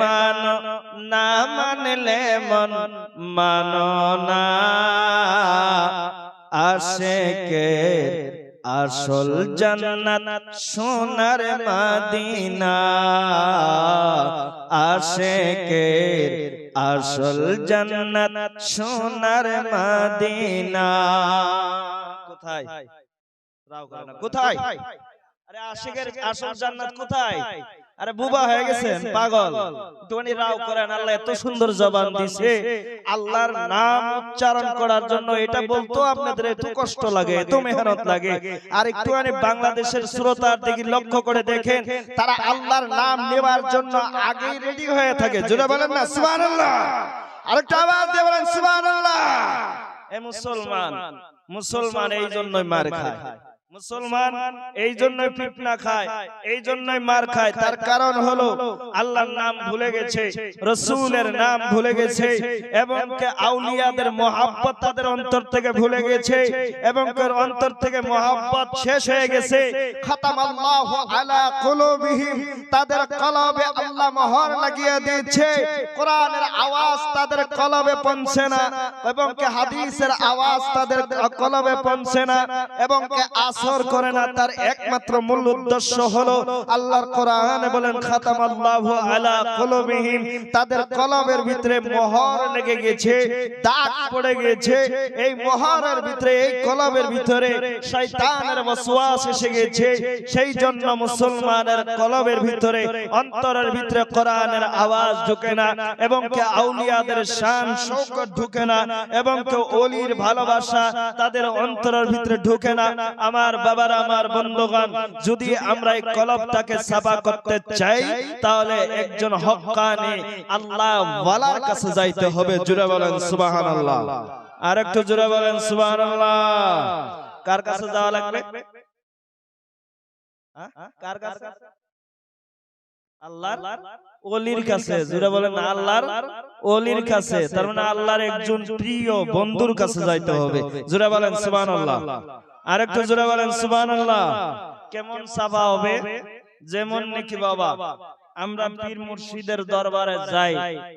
মানো না মানলে মন মানো না। আশেকে আসল জান্নাত সোনার মাদিনা। আশেকে আসল জান্নাত সোনার মাদিনা। কোথায়। কোথায়? আরে আশিকের আসল জান্নাত কোথায়? আরে বুবা হয়ে গেছেন পাগল। একটুখানি রাও করেন আল্লাহ এত সুন্দর জবান দিছে। আল্লাহর নাম উচ্চারণ করার জন্য এটা বলতো আপনাদের এত কষ্ট লাগে এত মেহনত লাগে। আর একটুখানি বাংলাদেশের শ্রোতার দিকে লক্ষ্য করে দেখেন তারা আল্লাহর নাম নেওয়ার জন্য আগেই রেডি হয়ে থাকে। জোরে বলেন না সুবহানাল্লাহ। আরেকটা আওয়াজ দিয়ে বলেন সুবহানাল্লাহ। এ মুসলমান মুসলমান এই জন্যই মার খায়। মুসলমান এই জন্যই ফিটনা খায়, এই জন্যই মার খায়। তার কারণ হলো আল্লাহর নাম ভুলে গেছে, রসুলের নাম ভুলে গেছে এবং কে আউলিয়াদের মহাব্বত তাদের অন্তর থেকে ভুলে গেছে এবং কে অন্তর থেকে মহাব্বত শেষ হয়ে গেছে। খাতাম আল্লাহ আলা কুলুবিহিম, তাদের কলবে আল্লাহ মোহর লাগিয়ে দিয়েছে। কোরআনের আওয়াজ তাদের কলবে পৌঁছে না এবং কে হাদিসের আওয়াজ তাদের কলবে পৌঁছে না এবং কে আসর করে না, তার একমাত্র মূল উদ্দেশ্য হলো আল্লাহর কোরআনে বলেন, খাতাম আল্লাহু আলা কুলুবিহিম। তাদের কলবের ভিতরে মোহর লেগে গেছে, দাগ পড়ে গেছে। এই মোহরের ভিতরে, এই কলবের ভিতরে শয়তানের ওয়াসওয়াস এসে গেছে। সেই জন্য মুসলমানের কলবের ভিতরে, অন্তরের ভিতরে কোরআনের আওয়াজ ঢুকে না, এবং কে আউলিয়াদের শান, শৌকত ঢুকে না, এবং কে ওলির ভালোবাসা তাদের অন্তরের ভিতরে ঢুকে না। আমার বাবার আমার বন্ধুগণ যদি আমরা এই কলবটাকে সাফা করতে চাই তাহলে একজন হক্কানি আল্লাহ ওয়ালার কাছে যাইতে হবে জুড়ে বলেন সুবহানাল্লাহ। আর একটু জুড়ে বলেন সুবহানাল্লাহ। কার কাছে যাওয়া লাগবে? হ্যাঁ? কার কাছে? আল্লাহর? ওলির কাছে জুড়ে বলেন আল্লাহর? ওলির কাছে তার মানে আল্লাহর একজন প্রিয় বন্ধুর কাছে যাইতে হবে। জুড়ে বলেন সুবহানাল্লাহ। আর একটু জোরে বলেন সুবহানাল্লাহ। কেমন সাফা হবে? যেমন নাকি বাবা। আমরা পীর মুর্শিদের দরবারে যাই।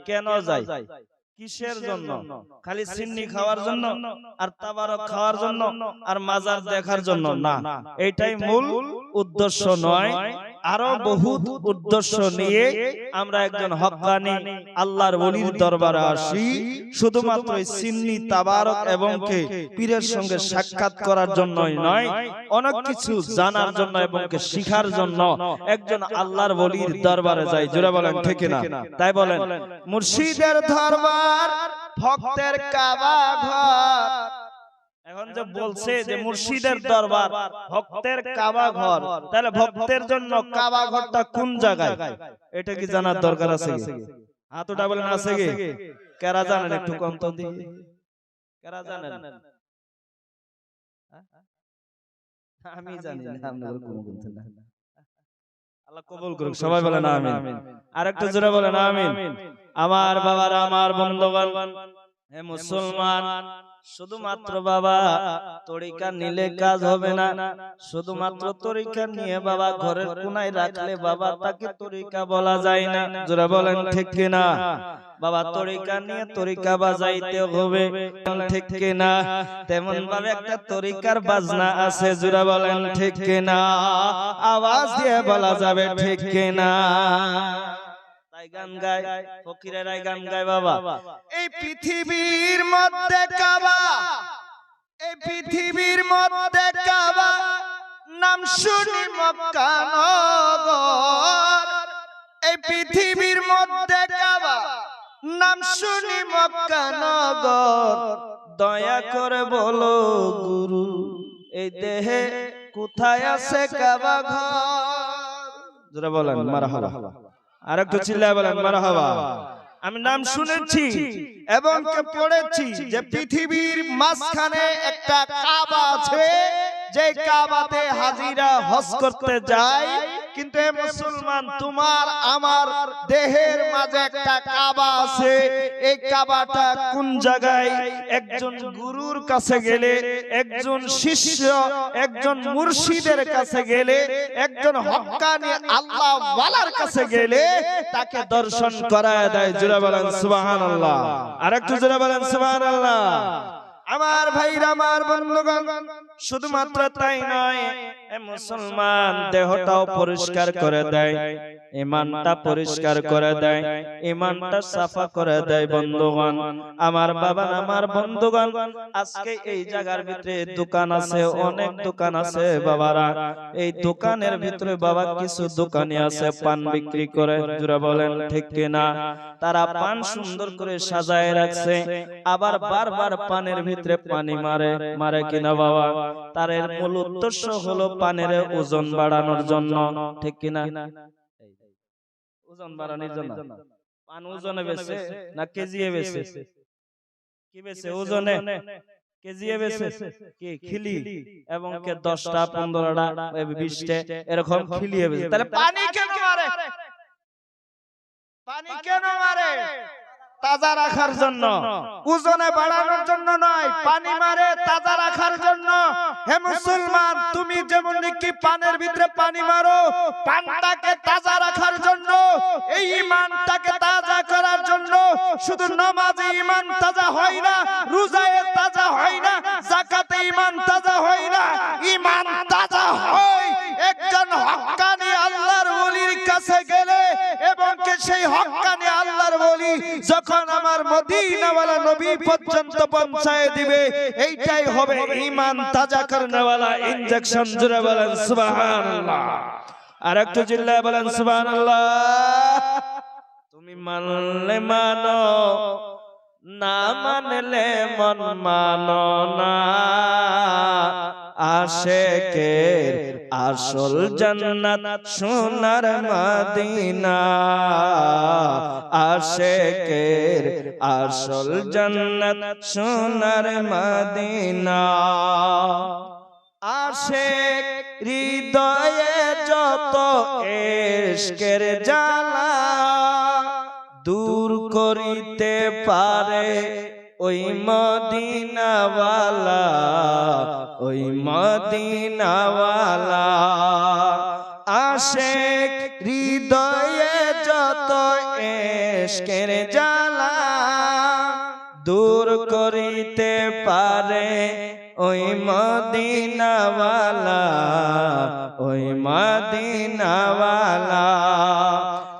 কেন যাই? কিসের জন্য? খালি সিন্নি খাওয়ার জন্য আর তাবারক খাওয়ার জন্য আর মাজার দেখার জন্য না। এটাই মূল উদ্দেশ্য নয়। আরও বহুত উদ্দেশ্য নিয়ে আমরা একজন হক্কানি আল্লাহর বলির দরবারে আসি। শুধুমাত্র সিন্নি তাবারক এবং কে পীরের সঙ্গে সাক্ষাৎ করার জন্যই নয় অনেক কিছু জানার জন্য এবং কে শিখার জন্য একজন আল্লাহর বলির দরবারে যাই। জোরে বলেন ঠিক না তাই বলেন। মুর্শিদের দরবার ভক্তের কাবা ঘর। এখন যে বলছে যে মুর্শিদের দরবার ভক্তের কাবা ঘর তাহলে ভক্তের জন্য কাবা ঘরটা কোন জায়গায়? এটা কি জানার দরকার আছে? কি? হাত ওটা বলেন আছে কি? কেরা জানেন একটু কম তো দিয়ে কেরা জানেন? হ্যাঁ? আমি জানি না আপনাদের কোনো বলতে না আল্লাহ কবুল করুক সবাই বলেন আমিন। আর একটু জোরে বলেন আমিন। আমার বাবার আমার বন্ধুগণ। হে মুসলমান। শুধুমাত্র বাবা তরিকা নিলে কাজ হবে না। শুধুমাত্র তরিকা নিয়ে বাবা ঘরের কোনায় রাখলে বাবা তাকে তরিকা বলা যায় না। জোরা বলেন ঠিক কিনা? বাবা তরিকা নিয়ে তরিকা বাজাইতে হবে। ঠিক কিনা? তেমন ভাবে একটা তরিকার বাজনা আছে। জোরা বলেন ঠিক কিনা? আওয়াজ দিয়ে বলা যাবে ঠিক কিনা। গান গায় ফকিরেরাই গান গায় বাবা। এই পৃথিবীর মধ্যে কাবা এই পৃথিবীর মধ্যে কাবা নাম শুনি মক্কা নগর। এই পৃথিবীর মধ্যে কাবা নাম শুনি মক্কা নগর। দয়া করে বলো গুরু এই দেহে কোথায় আছে কাবা ঘর? যারা বলেন মারহাবা আর একটু চিল্লায় বলেন মারহাবা। আমি নাম শুনেছি এবং পড়েছি যে পৃথিবীর মাঝখানে একটা কাবা আছে যে কাবাতে হাজিরা হজ করতে যায় কিন্তু এ মুসলমান তোমার আমার দেহের মাঝে একটা কাবা আছে। এই কাবাটা কোন জায়গায়? একজন গুরুর কাছে গেলে একজন শিষ্য একজন মুর্শিদের কাছে গেলে একজন হক্কানি আল্লাহ ওয়ালার কাছে গেলে তাকে দর্শন করায় দেয়। জোরে বলেন সুবহানাল্লাহ। আর একটু জোরে বলেন সুবহানাল্লাহ। আমার ভাইরা আমার বন্ধুগণ শুধুমাত্র তাই নয় মুসলমান দেহটাও পরিষ্কার করে দেয় ইমানটা পরিষ্কার করে দেয় ইমানটা সাফা করে দেয় বন্ধুগণ। আমার বাবা আমার বন্ধুগণ আজকে এই জায়গার ভিতরে দোকান আছে অনেক দোকান আছে বাবারা। এই দোকানের ভিতরে বাবা কিছু দোকানি আছে পান বিক্রি করে জুরা বলেন ঠিক কিনা? তারা পান সুন্দর করে সাজায় রাখছে আবার বারবার পানের ভিতরে পানি মারে মারে কিনা বাবা? তার মূল উদ্দেশ্য হলো পানের ওজন বাড়ানোর জন্য ঠিক কিনা? ওজন বাড়ানোর জন্য। পান ওজনে বেছে না কেজিয়ে বেছে কি বেছে ওজনে খিলি? এবং কে দশটা পনেরোটা বিশটা এরকম খিলিয়ে তাহলে পানি কেন মারে? পানি কেন মারে? তাজা রাখার জন্য। ওজনে বাড়ানোর জন্য নয়, পানি মারে তাজা রাখার জন্য। হে মুসলমান, তুমি যেমন নাকি পানের ভিতরে পানি মারো, পানটাকে তাজা রাখার জন্য, এই ইমানটাকে তাজা করার জন্য। শুধু নামাজে ইমান তাজা হয় না, রোজায় তাজা হয় না, যাকাতে ইমান তাজা হয় না। ইমান তাজা হয়, একজন হক্কানি আল্লাহর ওলির কাছে গেলে, এবং সেই ওলি যখন আমার মদিনাওয়ালা নবী পর্যন্ত পৌঁছায় দিবে, এইটাই হবে ঈমান তাজা করনেওয়ালা ইনজেকশন জুড়ে বলেন সুবহানাল্লাহ। আর একটু চিল্লায় বলেন সুবহানাল্লাহ। তুমি মানলে মানো, না মানলে মন মানো না। আশেকের আসল জান্নাত সোনার মদিনা। আশেকের আসল জান্নাত সোনার মদিনা। আশেক হৃদয়ে যত এশকের জ্বালা দূর করিতে পারে। ওই মদিনাওয়ালা ওই মদিনাওয়ালা। আশেক হৃদয়ে যত এশকের জ্বালা দূর করিতে পারে, ওই মদিনাওয়ালা ওই মদিনাওয়ালা।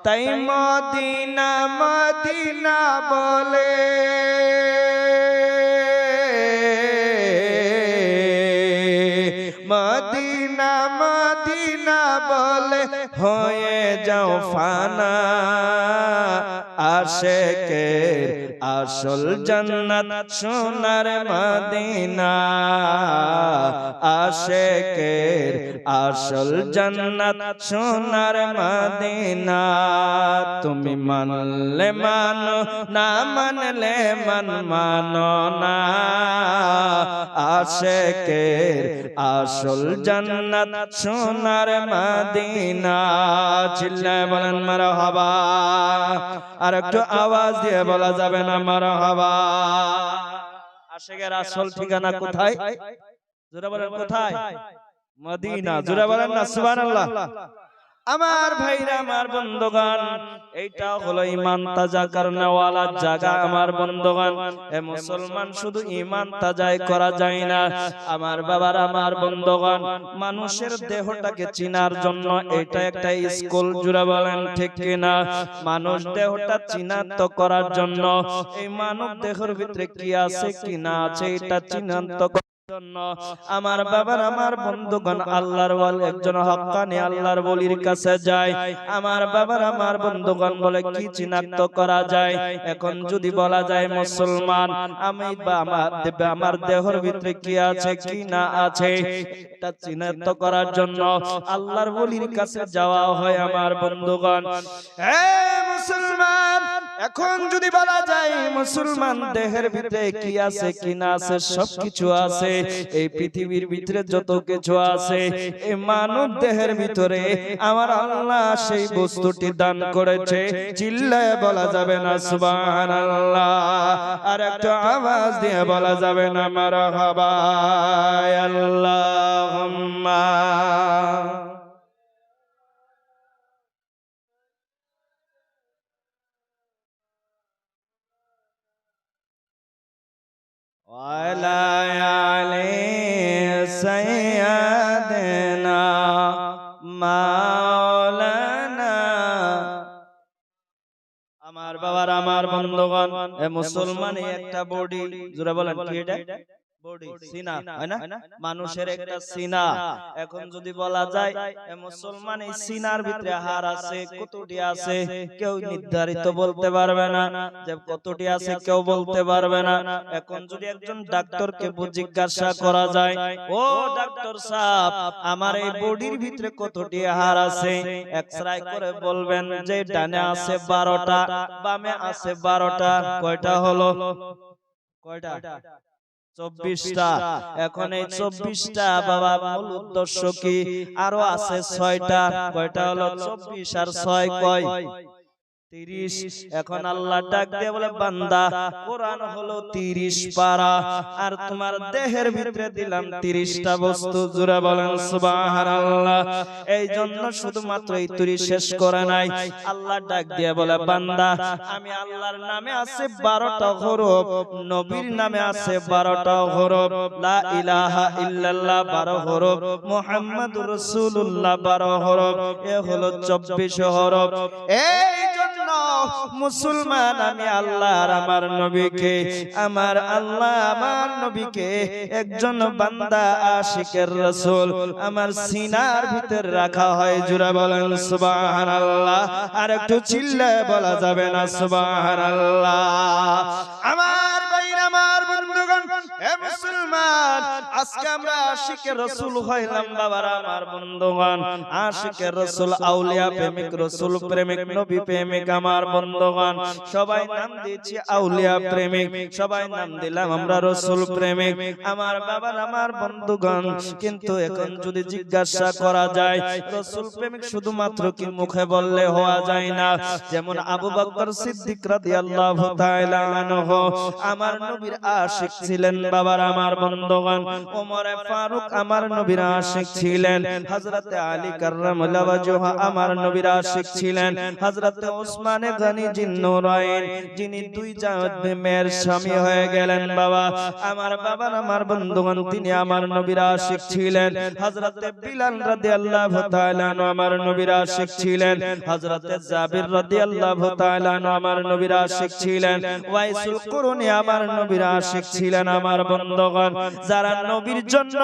তাই ফানা আশেকের আসল জান্নাত সোনার মদিনা। আশেকের আসল জান্নাত সোনার মদিনা। তুমি মানলে মানো, না মানলে মন মানো না। আশেকের আসল জান্নাত সোনার মদিনা। চিল্লায় বলেন, মারহাবা। আর একটু আওয়াজ দিয়ে বলা যাবে না, মারহাবা। আশেকের আসল ঠিকানা কোথায়? জোরে বলেন, কোথায়? মদিনা। জোরে বলেন না, সুবহানাল্লাহ। আমার ভাইরা আমার বন্ধুগণ এইটা হলো ইমান তাজা করনেওয়ালা জায়গা আমার বন্ধুগণ। এ মুসলমান শুধু ইমান তাজাই করা যায় না। আমার বাবার আমার বন্ধুগণ মানুষের দেহটাকে চিনার জন্য এটা একটা স্কুল জুড়ে বলেন ঠিক কিনা? মানুষ দেহটা চিনাক্ত করার জন্য এই মানব দেহের ভিতরে কি আছে কি না আছে এটা চিনাক্ত আমার বাবার, আমার বন্ধুগণ, আল্লাহর ওয়াল একজন হক্কানি আল্লাহর বলির কাছে যায়। আমার বাবার, আমার বন্ধুগণ বলে কি চিনাক্ত করা যায়? এখন যদি বলা যায় মুসলমান, আমি বা আমার আমার দেহর ভিতরে কি আছে, কি না আছে, এটা চিনাক্ত করার জন্য আল্লাহর বলির কাছে যাওয়া হয় আমার বন্ধুগণ। হে মুসলমান! এখন যদি বলা যায় মুসলমান দেহের ভিতরে কি আছে, কি না আছে সব কিছু আছে, এই পৃথিবীর ভিতরে যত কিছু আছে, এই মানব দেহের ভিতরে আমার আল্লাহ সেই বস্তুটি দান করেছে। চিল্লায় বলা যাবে না সুবান আল্লাহ আর একটা আওয়াজ দিয়ে বলা যাবে না মারা হবায় আল্লাহ আমার বাবার আমার বন্ধুগণ মুসলমান একটা বডি। জোরে বলেন কি এটা? মানুষের একটা সিনা এখন যদি বলা যায় মুসলমান এই সিনার ভিতরে হার আছে কতটি আছে কেউ নির্ধারিত বলতে পারবে না যে কতটি আছে কেউ বলতে পারবে না। এখন যদি একজন ডাক্তারকে জিজ্ঞাসা করা যায় ও ডাক্তার সাহেব আমার এই বডির ভিতরে কতটি হার আছে এক্সরে করে বলবেন যে ডানে আছে বারোটা বামে আছে বারোটা কয়টা হলো? কয়টা চব্বিশটা। এখন এই চব্বিশটা বাবা মূল উদ্দেশ্য কি? আরও আছে ছয়টা। কয়টা হলো? চব্বিশ আর ছয় কয়? তিরিশ। এখন আল্লাহ ডাক দিয়ে বলে বান্দা কোরআন হলো তিরিশ পারা। আর তোমার দেহের ভিতরে দিলাম তিরিশটা বস্তু। জুড়ে বলেন সুবহানাল্লাহ। এই জন্য শুধুমাত্র এই তুরি শেষ করে নাই। আল্লাহ ডাক দিয়ে বলে বান্দা আমি আল্লাহর নামে আছে বারোটা হরফ নবীর নামে আছে বারোটা হরফ লা ইলাহা ইল্লাল্লাহ বারো হরফ মুহাম্মাদুর রাসূলুল্লাহ বারো হরফ এ হলো চব্বিশ হরফ এই মুসলমান আমি আল্লাহ আমার নবীকে, আমার আল্লাহ আমার নবীকে, একজন বান্দা আশিকের রসুল, আমার সিনার ভিতর রাখা হয়, জুরা বলেন সুবাহান আল্লাহ আর একটু চিল্লায় বলা যাবে না সুবাহান আল্লাহ আমার আজকে আমরা আশিকের রাসূল হইলাম বাবারা আমার বন্ধুগণ। আশিকের রাসূল আউলিয়া প্রেমিক রাসূল প্রেমিক নবী প্রেমিক আমার বন্ধুগণ। সবাই নাম দিয়েছি আউলিয়া প্রেমিক। সবাই নাম দিলাম আমরা রাসূল প্রেমিক। আমার বাবার আমার বন্ধুগণ। কিন্তু এখন যদি জিজ্ঞাসা করা যায় রাসূল প্রেমিক শুধুমাত্র কি মুখে বললে হওয়া যায় না। যেমন আবু বকর সিদ্দিক রাদিয়াল্লাহু তাআলা আনহু। আমার নবীর আশিক ছিলেন বাবার আমার বন্ধুগণ ওমর ফারুক আমার নবীর আশিক ছিলেন। হযরতে আলী কাররামাল্লাহু ওয়াজহু আমার নবীর আশিক ছিলেন। হযরতে ওসমান গনি জিন্নুরাইন যিনি দুই জাত মেয়ের স্বামী হয়ে গেলেন বাবা। আমার বাবার আমার বন্ধুগণ তিনি আমার নবীর আশিক ছিলেন। হযরতে বিলাল রাদিয়াল্লাহু তাআলা আমার নবীর আশিক ছিলেন। হযরতে জাবির রাদিয়াল্লাহু তাআলা আমার নবীর আশিক ছিলেন। ওয়াইসুল কুরুনি আমার নবীর আশিক ছিলেন আমার বন্ধুগণ যারা নবীর জন্য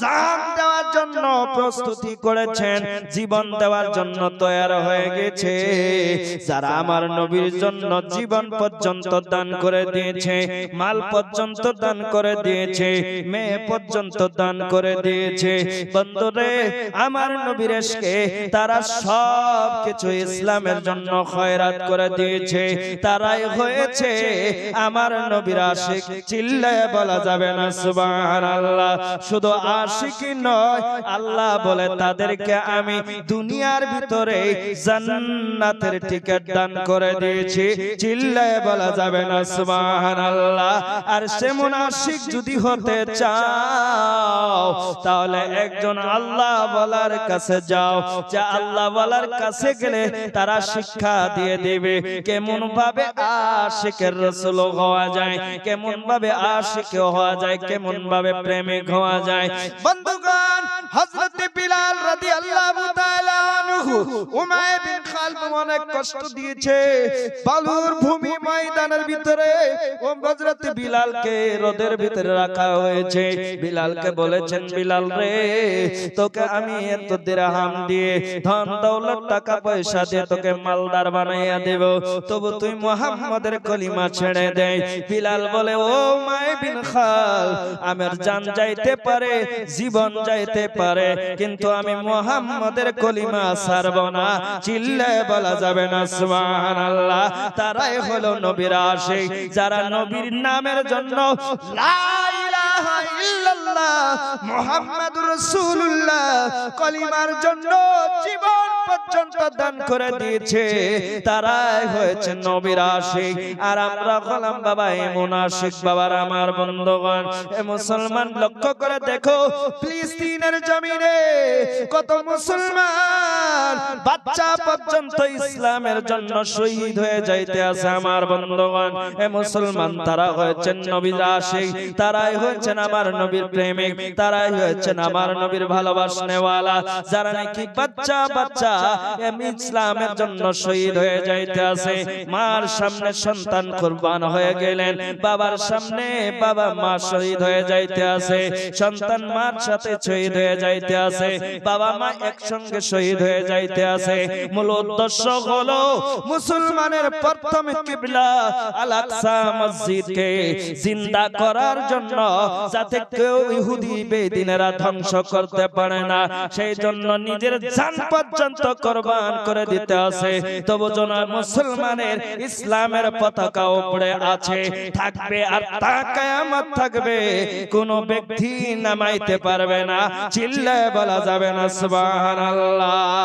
জান দেওয়ার জন্য প্রস্তুতি করেছেন, জীবন দেওয়ার জন্য তৈয়ার হয়ে গেছে। যারা আমার নবীর জন্য জীবন পর্যন্ত দান করে দিয়েছে, মাল পর্যন্ত দান করে দিয়েছে, মেয়ে পর্যন্ত দান করে দিয়েছে, বন্ধুরে, আমার নবীর এসকে তারা সব কিছু ইসলামের জন্য খয়রাত করে দিয়েছে। তারাই হয়েছে আমার নবীর আশিক, চিল্লায় বলা যাবে না, সুবহানাল্লাহ। শুধু আশিকই নয়, আল্লাহ বলে তাদেরকে আমি দুনিয়ার ভিতরে জান্নাতের টিকিট দান করে দিয়েছি। চিল্লায় বলা যাবে না, সুবহানাল্লাহ। আর সে মুনাফিক যদি হতে চাও, তাহলে একজন আল্লাহ বলার কাছে যাও। যে আল্লাহ বলার কাছে গেলে তারা শিক্ষা দিয়ে দেবে। কেমন ভাবে আশিকের রাসূল হওয়া যায়, কেমন ভাবে আশিক হওয়া যায়, কেমন ভাবে প্রেমিক হওয়া যায়। বন্ধুগণ, হযরত বিলাল রাদিয়াল্লাহু তাআলা আনহু উমাইয়া বিন অনেক কষ্ট দিয়েছে। বালুর ভূমি ময়দানের ভিতরে ও হযরত বিলালকে ভিতরে রাখা হয়েছে। বিলালকে বলেছেন, বিলাল রে, তোকে আমি এত দিরহাম দিয়ে ধন দৌলত, টাকা পয়সা দিয়ে তোকে মালদার বানাইয়া দেব। তবু তুই মুহাম্মাদের কলিমা ছেড়ে দে। বিলাল বলে, ও মাই বিন খাল, আমার জান যাইতে পারে, জীবন যাইতে পারে, কিন্তু আমি মুহাম্মাদের কলিমা ছাড়ব না। চিল্লায় বলা যাবে না, সুবহানাল্লাহ। তারাই হলো নবীর আশিক, যারা নবীর নামের জন্য মুহাম্মাদুর রাসূলুল্লাহ কলিমার জন্য জীবন পর্যন্ত দান করে দিয়েছে। তারাই হয়েছে নবীর আশিক। আর আমরা হলাম বাবা এ মুনাফিক বাবার আমার বন্ধুগণ। এ মুসলমান, লক্ষ্য করে দেখো, ফিলিস্তিনের জমিনে কত মুসলমান বাচ্চা পর্যন্ত ইসলামের জন্য শহীদ হয়ে যাইতে আছে আমার বন্ধুগণ। এ মুসলমান, তারা হয়েছেন নবীর আশিক। তারাই হয়েছেন আমার নবীর প্রেমিক। তারাই হয়েছেন আমার নবীর ভালোবাসনেওয়ালা। যারা নাকি বাচ্চা বাচ্চা এম ইসলামের জন্য শহীদ হয়ে যাইতে আছে। মার সামনে সন্তান হয়ে গেলেন, বাবার সামনে বাবা মা শহীদ হয়ে যাইতে আছে, সন্তান মার সাথে শহীদ হয়ে যাইতে আছে, বাবা মা একসঙ্গে শহীদ হয়ে যাইতে আছে। মূল উদ্দেশ্য হলো মুসলমানের প্রথম কিবলা আল আকসা মসজিদকে জিন্দা করার জন্য, যাতে কেউ ইহুদি বেদিনেরা ধ্বংস করতে পারে না। সেই জন্য নিজের জান পর্যন্ত কোরবান করে দিতে আছে। তবু যেন মুসলমানের ইসলামের পতাকা উপরে আছে। থাকবে আর তা কায়ামত থাকবে। কোন ব্যক্তি নামাইতে পারবে না। চিল্লায় বলা যাবে না, সুবহানাল্লাহ।